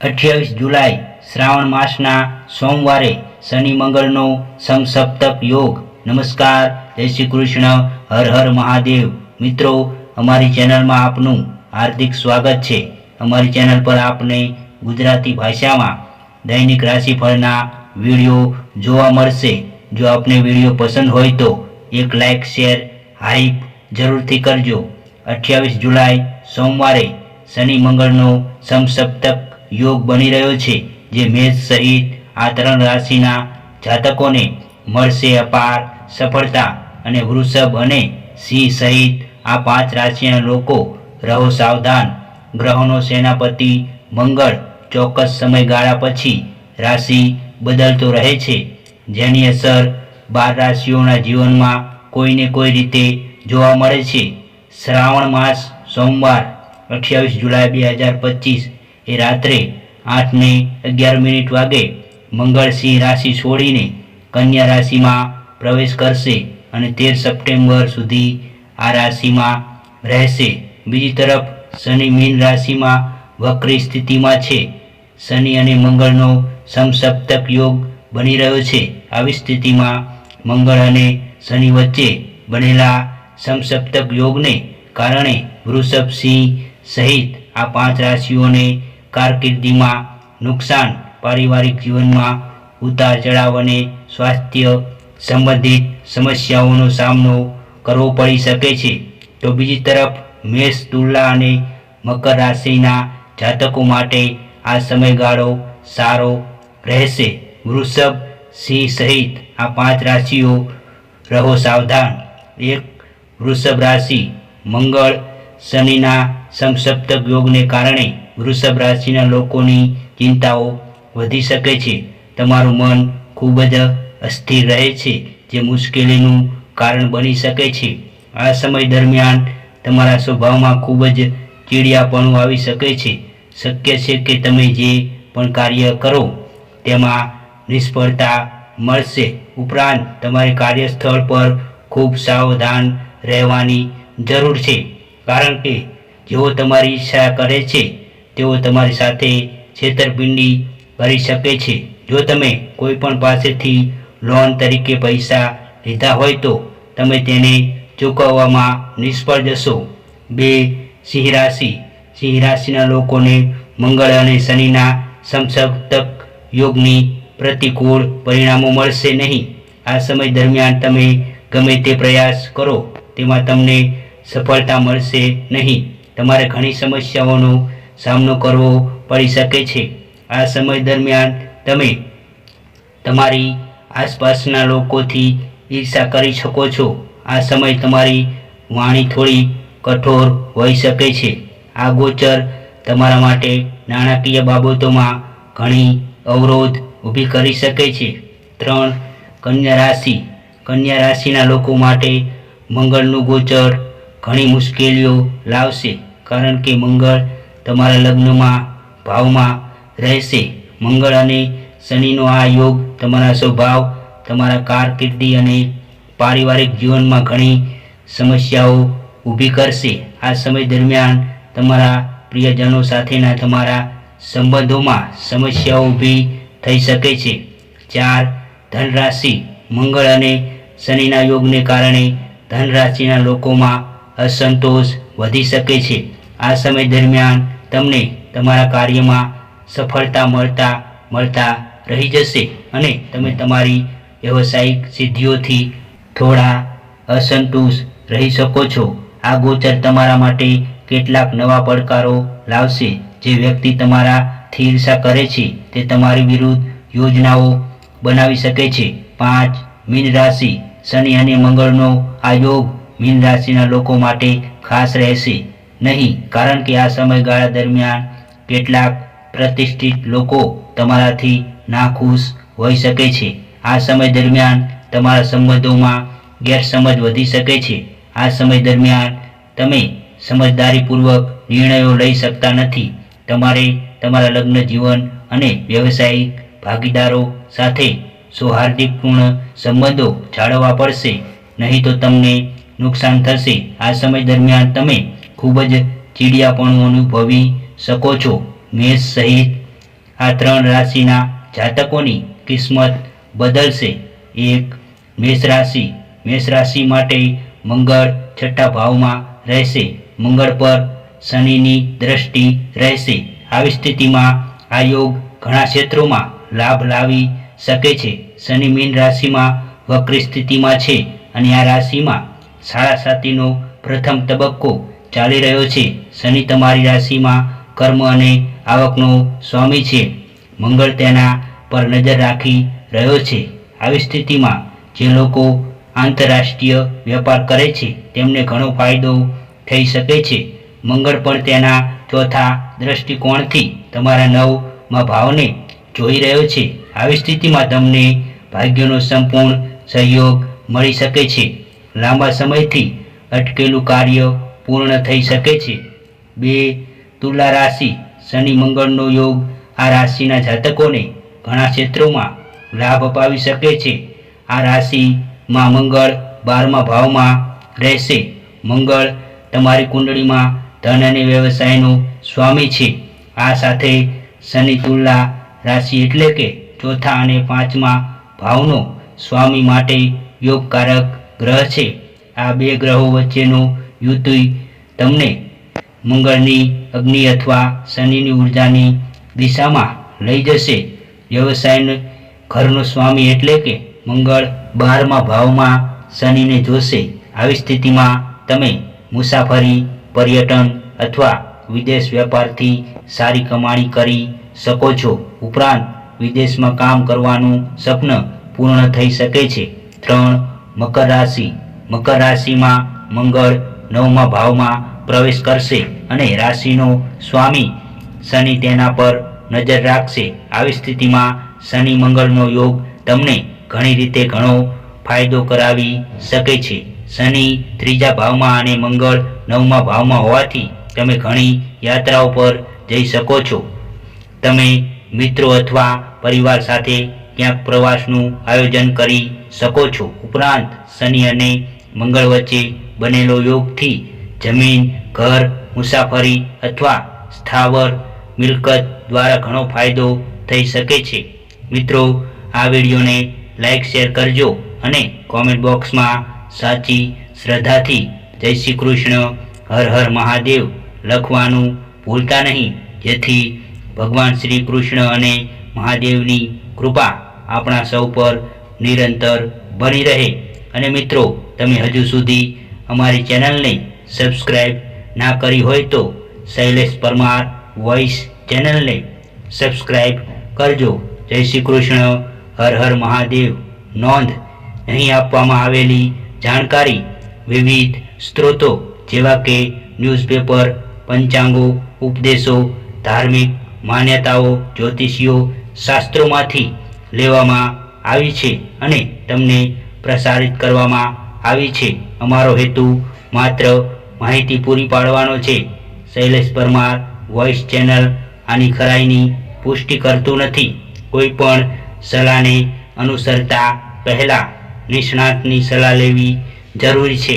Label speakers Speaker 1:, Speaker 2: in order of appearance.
Speaker 1: અઠ્યાવીસ જુલાઈ, શ્રાવણ માસના સોમવારે શનિ મંગળનો સમસપ્તક યોગ. નમસ્કાર, જય શ્રી કૃષ્ણ, હર હર મહાદેવ. મિત્રો, અમારી ચેનલમાં આપનું હાર્દિક સ્વાગત છે. અમારી ચેનલ પર આપને ગુજરાતી ભાષામાં દૈનિક રાશિફળના વીડિયો જોવા મળશે. જો આપને વીડિયો પસંદ હોય તો એક લાઇક શેર, હાઈપ જરૂરથી કરજો. અઠ્યાવીસ જુલાઈ, સોમવારે શનિ મંગળનો સમસપ્તક યોગ બની રહ્યો છે, જે મેષ સહિત આ ત્રણ રાશિના જાતકોને મળશે અપાર સફળતા અને વૃષભ અને સિંહ સહિત આ પાંચ રાશિના લોકો રહો સાવધાન. ગ્રહોનો સેનાપતિ મંગળ ચોક્કસ સમયગાળા પછી રાશિ બદલતો રહે છે. જેની અસર બાર રાશિઓના જીવનમાં કોઈને કોઈ રીતે જોવા મળે છે. શ્રાવણ માસ સોમવાર અઠ્યાવીસ જુલાઈ બે હજાર પચીસ એ રાત્રે આઠને અગિયાર મિનિટ વાગે મંગળસિંહ રાશિ છોડીને કન્યા રાશિમાં પ્રવેશ કરશે અને તેર સપ્ટેમ્બર સુધી આ રાશિમાં રહેશે. બીજી તરફ શનિ મીન રાશિમાં વક્રી સ્થિતિમાં છે. શનિ અને મંગળનો સમસપ્તક યોગ બની રહ્યો છે. આવી સ્થિતિમાં મંગળ અને શનિ વચ્ચે બનેલા સમસપ્તક યોગને કારણે વૃષભ સિંહ સહિત આ પાંચ રાશિઓને કારકિર્દીમાં નુકસાન પારિવારિક જીવનમાં ઉતાર ચઢાવ અને સ્વાસ્થ્ય સંબંધિત સમસ્યાઓનો સામનો કરવો પડી શકે છે. તો બીજી તરફ મેષ, તુલા અને મકર રાશિના જાતકો માટે આ સમયગાળો સારો રહેશે. વૃષભ, સિંહ સહિત આ પાંચ રાશિઓ રહો સાવધાન. એક વૃષભ રાશિ મંગળ, શનિના સમસપ્તક યોગને કારણે વૃષભ રાશિના લોકોની ચિંતાઓ વધી શકે છે. તમારું મન ખૂબ જ અસ્થિર રહે છે, જે મુશ્કેલીનું કારણ બની શકે છે. આ સમય દરમિયાન તમારા સ્વભાવમાં ખૂબ જ ચીડિયાપણું આવી શકે છે. શક્ય છે કે તમે જે પણ કાર્ય કરો, તેમાં નિષ્ફળતા મળશે. ઉપરાંત, તમારે કાર્યસ્થળ પર ખૂબ સાવધાન રહેવાની જરૂર છે, કારણ કે જેઓ તમારી ઈચ્છા કરે છે તેઓ તમારી સાથે છેતરપિંડી કરી શકે છે. જો તમે કોઈ પણ પાસેથી લોન તરીકે પૈસા લીધા હોય તો તમે તેને ચૂકવવામાં નિષ્ફળ જશો. બે, સિંહ રાશિ. સિંહ રાશિના લોકોને મંગળ અને શનિના સમસપ્તક યોગની પ્રતિકૂળ પરિણામો મળશે નહીં. આ સમય દરમિયાન તમે ગમે તે પ્રયાસ કરો, તેમાં તમને સફળતા મળશે નહીં. તમારે ઘણી સમસ્યાઓનો સામનો કરવો પડી શકે છે. આ સમય દરમિયાન તમે તમારી આસપાસના લોકોથી ઈર્ષા કરી શકો છો. આ સમય તમારી વાણી થોડી કઠોર હોઈ શકે છે. આ ગોચર તમારા માટે નાણાકીય બાબતોમાં ઘણી અવરોધ ઊભી કરી શકે છે. ત્રણ, કન્યા રાશિ. કન્યા રાશિના લોકો માટે મંગળનું ગોચર ઘણી મુશ્કેલીઓ લાવશે, કારણ કે મંગળ તમારા લગ્નમાં, ભાવમાં રહેશે. મંગળ અને શનિનો આ યોગ તમારા સ્વભાવ, તમારા કારકિર્દી અને પારિવારિક જીવનમાં ઘણી સમસ્યાઓ ઊભી કરશે. આ સમય દરમિયાન તમારા પ્રિયજનો સાથેના તમારા સંબંધોમાં સમસ્યાઓ ઊભી થઈ શકે છે. ચાર, ધનરાશિ. મંગળ અને શનિના યોગને કારણે ધનરાશિના લોકોમાં અસંતોષ વધી શકે છે. આ સમય દરમિયાન તમને તમારા કાર્યમાં સફળતા મળતા મળતા રહી જશે અને તમે તમારી વ્યવસાયિક સિદ્ધિઓથી થોડા અસંતુષ્ટ રહી શકો છો. આ ગોચર તમારા માટે કેટલાક નવા પડકારો લાવશે. જે વ્યક્તિ તમારા ઈર્ષા કરે છે, તે તમારી વિરુદ્ધ યોજનાઓ બનાવી શકે છે. પાંચ, મીન રાશિ. શનિ અને મંગળનો આ યોગ મીન રાશિના લોકો માટે ખાસ રહેશે. નહીં, કારણ કે આ સમયગાળા દરમિયાન કેટલાક પ્રતિષ્ઠિત લોકો તમારાથી નાખુશ હોઈ શકે છે. આ સમય દરમિયાન તમારા સંબંધોમાં ગેરસમજ વધી શકે છે. આ સમય દરમિયાન તમે સમજદારીપૂર્વક નિર્ણયો લઈ શકતા નથી. તમારે તમારા લગ્ન જીવન અને વ્યવસાયિક ભાગીદારો સાથે સૌહાર્દિકપૂર્ણ સંબંધો જાળવવા પડશે. નહીં તો તમને નુકસાન થશે. આ સમય દરમિયાન તમે ખૂબ જ ચીડિયાપણું અનુભવી શકો છો. મેષ સહિત આ ત્રણ રાશિના જાતકોની કિસ્મત બદલશે. એક, મેષ રાશિ. મેષ રાશિ માટે મંગળ છઠ્ઠા ભાવમાં રહેશે. મંગળ પર શનિની દ્રષ્ટિ રહેશે. આવી સ્થિતિમાં આ યોગ ઘણા ક્ષેત્રોમાં લાભ લાવી શકે છે. શનિ મીન રાશિમાં વક્રી સ્થિતિમાં છે અને આ રાશિમાં સાડા સાતીનો પ્રથમ તબક્કો ચાલી રહ્યો છે. શનિ તમારી રાશિમાં કર્મ અને આવકનો સ્વામી છે. મંગળ તેના પર નજર રાખી રહ્યો છે. આવી સ્થિતિમાં જે લોકો આંતરરાષ્ટ્રીય વેપાર કરે છે, તેમને ઘણો ફાયદો થઈ શકે છે. મંગળ પણ તેના ચોથા દ્રષ્ટિકોણથી તમારા નવમાં ભાવને જોઈ રહ્યો છે. આવી સ્થિતિમાં તમને ભાગ્યનો સંપૂર્ણ સહયોગ મળી શકે છે. લાંબા સમયથી અટકેલું કાર્ય પૂર્ણ થઈ શકે છે. બે, તુલા રાશિ, શનિ મંગળનો યોગ આ રાશિના જાતકોને ઘણા ક્ષેત્રોમાં લાભ અપાવી શકે છે. આ રાશિમાં મંગળ બારમા ભાવમાં રહેશે. મંગળ તમારી કુંડળીમાં ધન અને વ્યવસાયનો સ્વામી છે. આ સાથે શનિ તુલા રાશિ એટલે કે ચોથા અને પાંચમા ભાવનો સ્વામી માટે યોગકારક ગ્રહ છે. આ બે ગ્રહો વચ્ચેનો યુદ્ધ તમને મંગળની અગ્નિ અથવા શનિની ઉર્જાની દિશામાં લઈ જશે. વ્યવસાયનો ઘરનો સ્વામી એટલે કે મંગળ બારમા ભાવમાં શનિને જોશે. આવી સ્થિતિમાં તમે મુસાફરી, પર્યટન અથવા વિદેશ વેપારથી સારી કમાણી કરી શકો છો. ઉપરાંત વિદેશમાં કામ કરવાનું સ્વપ્ન પૂર્ણ થઈ શકે છે. ત્રણ, મકર રાશિ. મકર રાશિમાં મંગળ નવમા ભાવમાં પ્રવેશ કરશે અને રાશિનો સ્વામી શનિ તેના પર નજર રાખશે. આવી સ્થિતિમાં શનિ મંગળનો યોગ તમને ઘણી રીતે ઘણો ફાયદો કરાવી શકે છે. શનિ ત્રીજા ભાવમાં અને મંગળ નવમા ભાવમાં હોવાથી તમે ઘણી યાત્રાઓ પર જઈ શકો છો. તમે મિત્રો અથવા પરિવાર સાથે ક્યાંક પ્રવાસનું આયોજન કરી શકો છો. ઉપરાંત શનિ અને મંગળ વચ્ચે બનેલો યોગથી જમીન, ઘર, મુસાફરી અથવા સ્થાવર, મિલકત દ્વારા ઘણો ફાયદો થઈ શકે છે. મિત્રો, આ વિડીયોને લાઈક, શેર કરજો અને કોમેન્ટ બોક્સમાં સાચી શ્રદ્ધાથી જય શ્રી કૃષ્ણ, હર હર મહાદેવ લખવાનું ભૂલતા નહીં. જેથી ભગવાન શ્રી કૃષ્ણ અને મહાદેવની કૃપા આપણા સૌ પર નિરંતર બની રહે. અને મિત્રો, તમે હજુ સુધી અમારી ચેનલને સબસ્ક્રાઈબ ના કરી હોય તો શૈલેષ પરમાર વોઇસ ચેનલને સબસ્ક્રાઈબ કરજો. જય શ્રી કૃષ્ણ. હર હર મહાદેવ. નોંધ, અહીં આપવામાં આવેલી જાણકારી વિવિધ સ્ત્રોતો જેવા કે ન્યૂઝપેપર, પંચાંગો, ઉપદેશો, ધાર્મિક માન્યતાઓ, જ્યોતિષીઓ, શાસ્ત્રોમાંથી લેવામાં આવી છે અને તમને પ્રસારિત કરવામાં આવી છે. અમારો હેતુ માત્ર માહિતી પૂરી પાડવાનો છે. શૈલેષ પરમાર વોઇસ ચેનલ આની ખરાઈની પુષ્ટિ કરતું નથી. કોઈ પણ સલાહને અનુસરતા પહેલાં નિષ્ણાતની સલાહ લેવી જરૂરી છે.